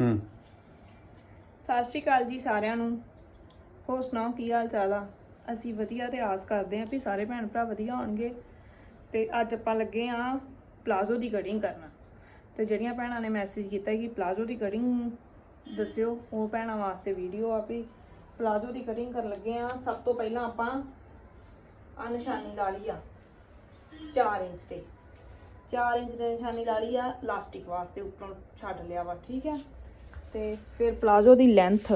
ਹੂੰ। ਸਤਿ ਸ਼੍ਰੀ ਅਕਾਲ ਜੀ ਸਾਰਿਆਂ ਨੂੰ। ਹੋਰ ਸੁਣਾਓ, ਕੀ ਹਾਲ ਚਾਲ ਆ? ਅਸੀਂ ਵਧੀਆ ਤੇ ਆਸ ਕਰਦੇ ਆਂ ਵੀ ਸਾਰੇ ਭੈਣ ਭਰਾ ਵਧੀਆ ਹੋਣਗੇ। ਤੇ ਅੱਜ ਆਪਾਂ ਲੱਗੇ ਆਂ ਪਲਾਜ਼ੋ ਦੀ ਕਟਿੰਗ ਕਰਨ। ਤੇ ਜਿਹੜੀਆਂ ਭੈਣਾਂ ਨੇ ਮੈਸੇਜ ਕੀਤਾ ਕਿ ਪਲਾਜ਼ੋ ਦੀ ਕਟਿੰਗ ਦੱਸਿਓ, ਉਹ ਭੈਣਾਂ ਵਾਸਤੇ ਵੀਡੀਓ ਆ ਵੀ ਪਲਾਜ਼ੋ ਦੀ ਕਟਿੰਗ ਕਰਨ ਲੱਗੇ ਆਂ ਸਭ ਤੋਂ ਪਹਿਲਾਂ ਆਪਾਂ ਆ ਨਿਸ਼ਾਨੀ ਲਾ ਲਈ ਆ 4 ਇੰਚ ਤੇ। 4 ਇੰਚ ਦੀ ਨਿਸ਼ਾਨੀ ਲਾ ਲਈ ਆ ਲਾਸਟਿਕ ਵਾਸਤੇ ਉੱਪਰੋਂ ਛੱਡ ਲਿਆ ਵਾ, ਠੀਕ ਹੈ? ਤੇ ਫਿਰ ਪਲਾਜ਼ੋ ਦੀ ਲੈਂਥ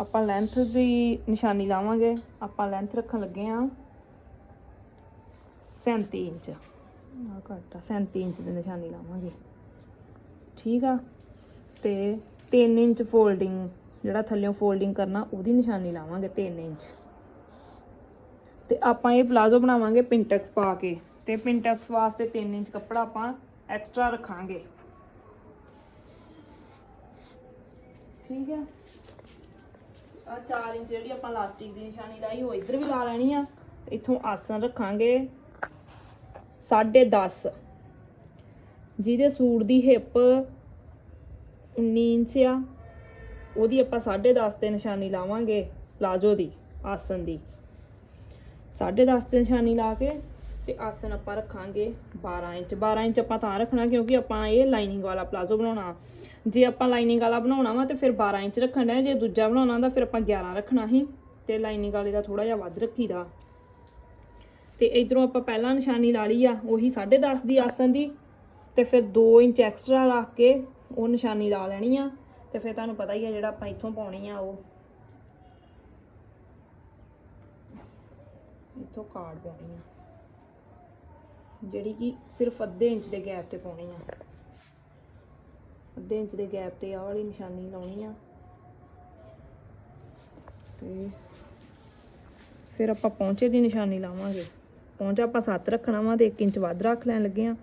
ਆਪਾਂ ਲੈਂਥ ਦੀ ਨਿਸ਼ਾਨੀ ਲਾਵਾਂਗੇ। ਆਪਾਂ ਲੈਂਥ ਰੱਖਣ ਲੱਗੇ ਆ 37 ਇੰਚ। ਆ ਘੱਟ ਆ 37 ਇੰਚ ਦੀ ਨਿਸ਼ਾਨੀ ਲਾਵਾਂਗੇ। ਠੀਕ ਆ? ਤੇ 3 ਇੰਚ ਫੋਲਡਿੰਗ ਜਿਹੜਾ ਥੱਲੇੋਂ ਫੋਲਡਿੰਗ ਕਰਨਾ, ਉਹਦੀ ਨਿਸ਼ਾਨੀ ਲਾਵਾਂਗੇ 3 ਇੰਚ। ਤੇ ਆਪਾਂ ਇਹ ਪਲਾਜ਼ੋ ਬਣਾਵਾਂਗੇ ਪਿੰਟੈਕਸ ਪਾ ਕੇ। ਤੇ ਪਿੰਟੈਕਸ ਵਾਸਤੇ 3 ਇੰਚ ਕੱਪੜਾ ਆਪਾਂ ਐਕਸਟਰਾ ਰੱਖਾਂਗੇ। ਠੀਕ ਹੈ ਆ 4 ਇੰਚ ਜਿਹੜੀ ਆਪਾਂ ਲਾਸਟਿਕ ਦੀ ਨਿਸ਼ਾਨੀ ਲਾਈ, ਉਹ ਇੱਧਰ ਵੀ ਲਾ ਲੈਣੀ ਆ। ਇੱਥੋਂ ਆਸਨ ਰੱਖਾਂਗੇ। 10.5 ਜਿਹਦੇ ਸੂਟ ਦੀ ਹਿੱਪ 19 ਇੰਚ ਆ, ਉਹਦੀ ਆਪਾਂ 10.5 ਤੇ ਨਿਸ਼ਾਨੀ ਲਾਵਾਂਗੇ, ਪਲਾਜ਼ੋ ਦੀ ਆਸਨ ਦੀ। 10.5 ਤੇ ਨਿਸ਼ਾਨੀ ਲਾ ਕੇ ਤੇ ਆਸਨ ਆਪਾਂ ਰੱਖਾਂਗੇ 12 ਇੰਚ। 12 ਇੰਚ ਆਪਾਂ ਤਾਂ ਰੱਖਣਾ ਕਿਉਂਕਿ ਆਪਾਂ ਇਹ ਲਾਈਨਿੰਗ ਵਾਲਾ ਪਲਾਜ਼ੋ ਬਣਾਉਣਾ। ਜੇ ਆਪਾਂ ਲਾਈਨਿੰਗ ਵਾਲਾ ਬਣਾਉਣਾ ਵਾ ਤੇ ਫਿਰ 12 ਇੰਚ ਰੱਖਣਾ ਹੈ ਜੇ ਦੂਜਾ ਬਣਾਉਣਾ ਤਾਂ ਫਿਰ ਆਪਾਂ 11 ਰੱਖਣਾ ਸੀ। ਤੇ ਲਾਈਨਿੰਗ ਵਾਲੇ ਦਾ ਥੋੜਾ ਜਿਹਾ ਵੱਧ ਰੱਖੀਦਾ। ਤੇ ਇਧਰੋਂ ਆਪਾਂ ਪਹਿਲਾਂ ਨਿਸ਼ਾਨੀ ਲਾ ਲਈ ਆ, ਉਹੀ 10.5 ਦੀ ਆਸਨ ਦੀ। ਤੇ ਫਿਰ 2 ਇੰਚ ਐਕਸਟਰਾ ਰੱਖ ਕੇ ਉਹ ਨਿਸ਼ਾਨੀ ਲਾ ਲੈਣੀ ਆ। ਤੇ ਫਿਰ ਤੁਹਾਨੂੰ ਪਤਾ ਹੀ ਆ ਜਿਹੜਾ ਆਪਾਂ ਇੱਥੋਂ ਪਾਉਣੀ ਆ ਉਹ। ਇੱਥੋਂ ਕਾਰਡ ਪਾਉਣੀ ਆ। ਜਿਹੜੀ ਕਿ ਸਿਰਫ ਅੱਧੇ ਇੰਚ ਦੇ ਗੈਪ ਤੇ ਪਾਉਣੀ ਆ। ਅੱਧੇ ਇੰਚ ਦੇ ਗੈਪ ਤੇ ਆਹ ਵਾਲੀ ਨਿਸ਼ਾਨੀ ਲਾਉਣੀ ਆ। ਤੇ ਫਿਰ ਆਪਾਂ ਪੌਂਚੇ ਦੀ ਨਿਸ਼ਾਨੀ ਲਾਵਾਂਗੇ। ਪੌਂਚਾ ਆਪਾਂ 7 ਰੱਖਣਾ ਵਾ ਤੇ 1 ਇੰਚ ਵੱਧ ਰੱਖ ਲੈਣ ਲੱਗੇ ਆ।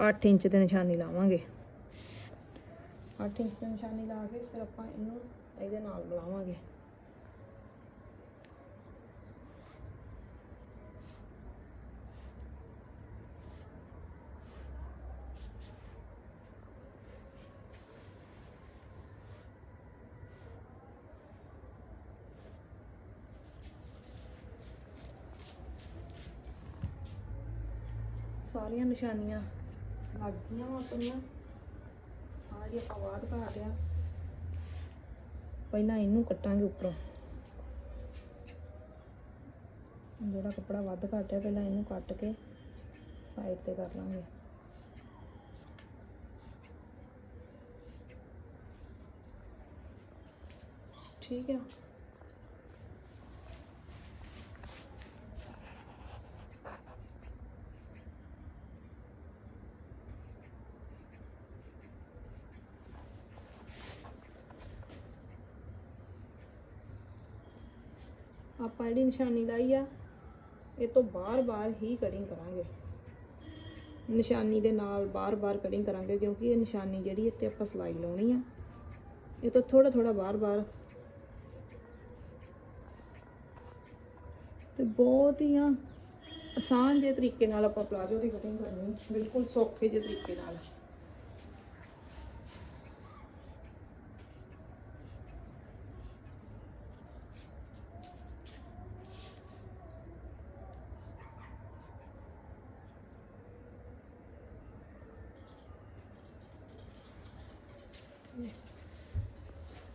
8 ਇੰਚ ਤੇ ਨਿਸ਼ਾਨੀ ਲਾਵਾਂਗੇ। 8 ਇੰਚ ਤੇ ਨਿਸ਼ਾਨੀ ਲਾ ਕੇ ਫਿਰ ਆਪਾਂ ਇਹਨੂੰ ਇਹਦੇ ਨਾਲ ਬੁਲਾਵਾਂਗੇ ਸਾਰੀਆਂ ਨਿਸ਼ਾਨੀਆਂ। ਲੱਗ ਗਈਆਂ ਆਪਣੀਆਂ। ਆ ਜੀ ਬਾਅਦ ਘਾ ਲਿਆ ਪਹਿਲਾਂ ਇਹਨੂੰ ਕੱਟਾਂਗੇ ਉੱਪਰੋਂ। ਜਿਹੜਾ ਕੱਪੜਾ ਵੱਧ ਘਟਿਆ ਪਹਿਲਾਂ ਇਹਨੂੰ ਕੱਟ ਕੇ ਸਾਈਡ ਤੇ ਕਰ ਲਾਂਗੇ। ਠੀਕ ਹੈ। ਆਪਾਂ ਜਿਹੜੀ ਨਿਸ਼ਾਨੀ ਲਾਈ ਆ, ਇਹ ਤੋਂ ਬਾਰ-ਬਾਰ ਹੀ ਕਟਿੰਗ ਕਰਾਂਗੇ। ਨਿਸ਼ਾਨੀ ਦੇ ਨਾਲ ਬਾਰ-ਬਾਰ ਕਟਿੰਗ ਕਰਾਂਗੇ, ਕਿਉਂਕਿ ਇਹ ਨਿਸ਼ਾਨੀ ਜਿਹੜੀ ਇੱਥੇ ਆਪਾਂ ਸਲਾਈ ਲਾਉਣੀ ਆ, ਇਹ ਤੋਂ ਥੋੜਾ ਥੋੜਾ ਬਾਰ-ਬਾਰ ਤੇ ਬਹੁਤ ਹੀ ਆ ਆਸਾਨ ਜੇ ਤਰੀਕੇ ਨਾਲ ਆਪਾਂ ਪਲਾਜ਼ੋ ਦੀ ਕਟਿੰਗ ਕਰਨੀ, ਬਿਲਕੁਲ ਸੌਖੇ ਜਿਹੇ ਤਰੀਕੇ ਨਾਲ।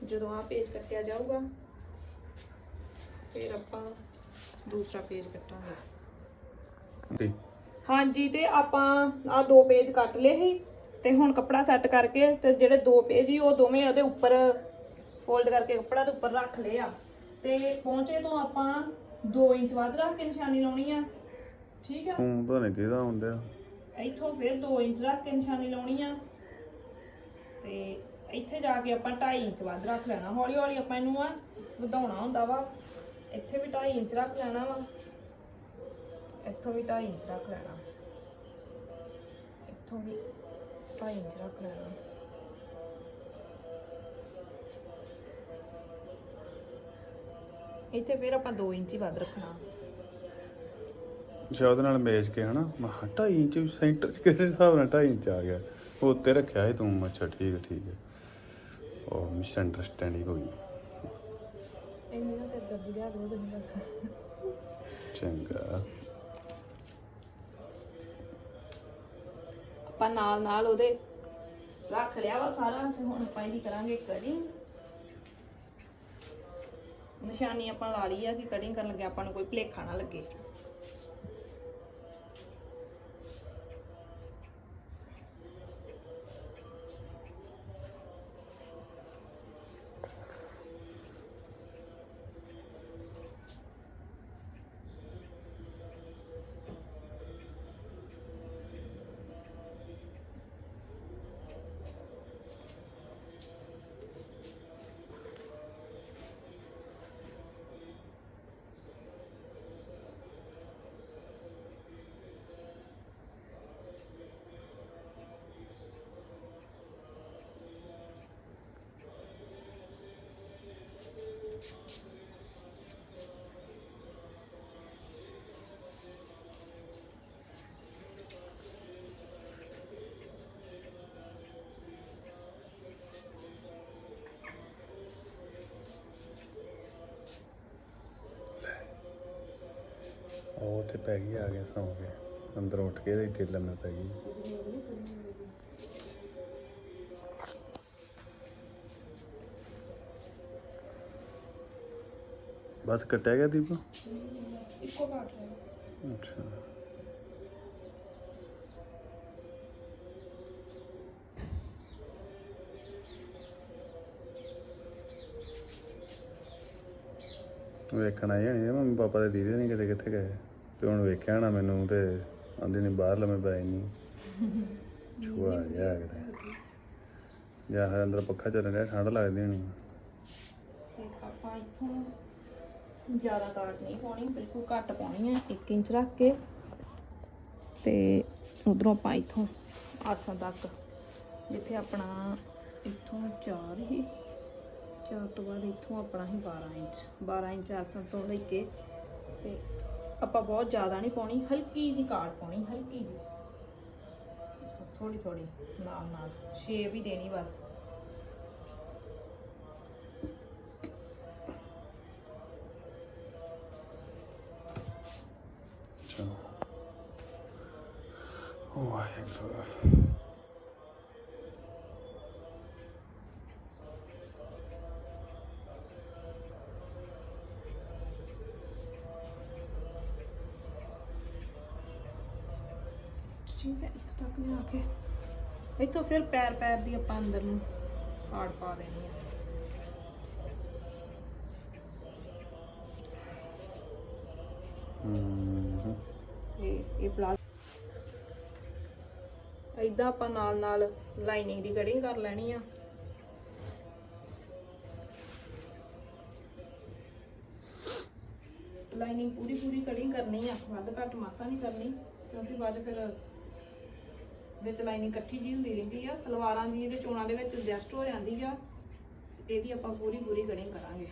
ਜਦੋਂ ਆ ਪੇਜ ਕੱਟਿਆ ਜਾਊਗਾ ਫਿਰ ਆਪਾਂ ਦੂਸਰਾ ਪੇਜ ਕੱਟਾਂਗੇ। ਤੇ ਹਾਂਜੀ ਤੇ ਆਪਾਂ ਆ ਦੋ ਪੇਜ ਕੱਟ ਲਏ ਸੀ ਤੇ ਹੁਣ ਕੱਪੜਾ ਸੈੱਟ ਕਰਕੇ ਤੇ ਜਿਹੜੇ ਦੋ ਪੇਜ ਹੀ ਉਹ ਦੋਵੇਂ ਉਹਦੇ ਉੱਪਰ ਫੋਲਡ ਕਰਕੇ ਕੱਪੜਾ ਦੇ ਉੱਪਰ ਰੱਖ ਲਏ ਆ। ਤੇ ਪਹੁੰਚੇ ਤੋਂ ਆਪਾਂ 2 ਇੰਚ ਵੱਧ ਰੱਖ ਕੇ ਨਿਸ਼ਾਨੀ ਲਾਉਣੀ ਆ। ਠੀਕ ਆ? ਹੁਣ ਪਤਾ ਨਹੀਂ ਕਿਹਦਾ ਹੁੰਦਾ ਇੱਥੋਂ ਫਿਰ 2 ਇੰਚ ਰੱਖ ਕੇ ਨਿਸ਼ਾਨੀ ਲਾਉਣੀ ਆ। ਤੇ ਇੱਥੇ ਜਾ ਕੇ ਆਪਾਂ 2.5 ਇੰਚ ਵੱਧ ਰੱਖ ਲੈਣਾ। ਹੌਲੀ ਹੌਲੀ ਆਪਾਂ ਇਹਨੂੰ ਆ ਵਧਾਉਣਾ ਹੁੰਦਾ ਵਾ। ਇੱਥੇ ਵੀ 2.5 ਇੰਚ ਰੱਖ ਲੈਣਾ ਵਾ। ਇੱਥੋਂ ਵੀ 2.5 ਇੰਚ ਰੱਖ ਲੈਣਾ। ਇੱਥੋਂ ਵੀ 2.5 ਇੰਚ ਰੱਖ ਲੈਣਾ। ਇੱਥੇ ਫਿਰ ਆਪਾਂ 2 ਇੰਚ ਹੀ ਵੱਧ ਰੱਖਣਾ। ਅੱਛਾ ਉਹਦੇ ਨਾਲ ਮੇਜ ਕੇ ਹਨਾ, ਮੈਂ 2.5 ਇੰਚ ਸੈਂਟਰ ਚ ਕਿਹਦੇ ਹਿਸਾਬ ਨਾਲ 2.5 ਇੰਚ ਆ ਗਿਆ? ਉਹ ਉੱਤੇ ਰੱਖਿਆ ਸੀ ਤੂੰ। ਅੱਛਾ, ਠੀਕ ਹੈ ਠੀਕ ਹੈ। ਉਹ ਮਿਸ ਅੰਡਰਸਟੈਂਡਿੰਗ ਹੋ ਗਈ। ਇੰਨੀ ਨਾ ਸਿਰ ਦਰਦੀ ਲਿਆ ਦੋ ਤੁਸੀਂ ਬਸ ਚੰਗਾ। ਆਪਾਂ ਨਾਲ ਨਾਲ ਉਹਦੇ ਰੱਖ ਲਿਆ ਵਾ ਸਾਰਾ ਤੇ ਹੁਣ ਆਪਾਂ ਇਹਦੀ ਕਰਾਂਗੇ ਕਟਿੰਗ ਨਿਸ਼ਾਨੀ ਆਪਾਂ ਲਾ ਲਈ ਆ ਕਿ ਕਟਿੰਗ ਕਰਨ ਲੱਗੇ ਆਪਾਂ ਨੂੰ ਕੋਈ ਭੁਲੇਖਾ ਨਾ ਲੱਗੇ। ਉਹ ਤੇ ਪੈ ਗਈ ਆ ਗਿਆ ਸੌਂ ਕੇ ਅੰਦਰ ਉੱਠ ਕੇ ਤੇ ਇੱਥੇ ਲੰਮੇ ਪੈ ਗਈ ਬਸ ਕੱਟਿਆ ਗਿਆ ਦੀਪ ਇੱਕੋ ਕਾਟ ਲਿਆ ਅੱਛਾ। ਵੇਖਣ ਆਏ ਹਣੀ ਮੰਮੀ ਪਾਪਾ ਦੇ ਦੀਦੀ ਨਹੀਂ ਕਿਤੇ ਕਿੱਥੇ ਗਏ? ਤੇ ਹੁਣ ਵੇਖਿਆ ਨਾ ਮੈਨੂੰ ਤੇ ਆਂਦੀ ਨਹੀਂ ਬਾਹਰ ਲੰਮੇ ਪਏ ਨਹੀਂ ਛੁਆ ਗਿਆ ਕਿਤੇ। ਜਾਂ ਹਰ ਅੰਦਰ ਪੱਖਾ ਚੱਲ ਰਿਹਾ ਠੰਡ ਲੱਗਦੀ ਹੋਣੀ। ਆਪਾਂ ਇੱਥੋਂ ਜ਼ਿਆਦਾ ਕਾਟ ਨਹੀਂ ਪਾਉਣੀ, ਬਿਲਕੁਲ ਘੱਟ ਪਾਉਣੀ ਹੈ 1 ਇੰਚ ਰੱਖ ਕੇ। ਤੇ ਉਧਰੋਂ ਆਪਾਂ ਇੱਥੋਂ ਆਸਣ ਤੱਕ, ਜਿੱਥੇ ਆਪਣਾ ਇੱਥੋਂ 4 ਹੀ 4 ਤੋਂ ਬਾਅਦ ਇੱਥੋਂ ਆਪਣਾ ਹੀ 12 ਇੰਚ 12 ਇੰਚ ਆਸਣ ਤੋਂ ਲੈ ਕੇ ਤੇ ਆਪਾਂ ਬਹੁਤ ਜ਼ਿਆਦਾ ਨਹੀਂ ਪਾਉਣੀ, ਹਲਕੀ ਜਿਹੀ ਕਾਟ ਪਾਉਣੀ, ਹਲਕੀ ਜਿਹੀ। ਥੋੜੀ ਥੋੜੀ ਨਾਲ ਨਾਲ ਸ਼ੇਪ ਹੀ ਦੇਣੀ ਬਸ। ਅੱਛਾ ਵਾਹਿਗੁਰੂ। ਠੀਕ ਹੈ ਇੱਥੇ ਤੱਕ ਲਿਆ ਕੇ। ਇੱਥੋਂ ਫਿਰ ਪੈਰ ਪੈਰ ਦੀ ਆਪਾਂ ਅੰਦਰ ਨੂੰ ਪਾੜ ਪਾ ਦੇਣੀ ਹੂੰ। ਤੇ ਇਹ ਪਲਾਸ ਇਦਾਂ ਆਪਾਂ ਨਾਲ ਨਾਲ ਲਾਈਨਿੰਗ ਦੀ ਕਟਿੰਗ ਕਰ ਲੈਣੀ ਆ। ਲਾਈਨਿੰਗ ਪੂਰੀ ਪੂਰੀ ਕਟਿੰਗ ਕਰਨੀ ਆ ਵੱਧ ਘੱਟ ਮਾਸਾ ਨਹੀਂ ਕਰਨੀ ਕਿਉਂਕਿ ਬਾਅਦ ਫਿਰ ਵਿੱਚ ਲਾਈਨਿੰਗ ਇਕੱਠੀ ਜੀ ਹੁੰਦੀ ਰਹਿੰਦੀ ਆ, ਸਲਵਾਰਾਂ ਦੀ ਇਹਦੇ ਚੋਣਾਂ ਦੇ ਵਿੱਚ ਐਡਜਸਟ ਹੋ ਜਾਂਦੀ ਆ ਇਹਦੀ ਆਪਾਂ ਪੂਰੀ ਪੂਰੀ ਕਟਿੰਗ ਕਰਾਂਗੇ।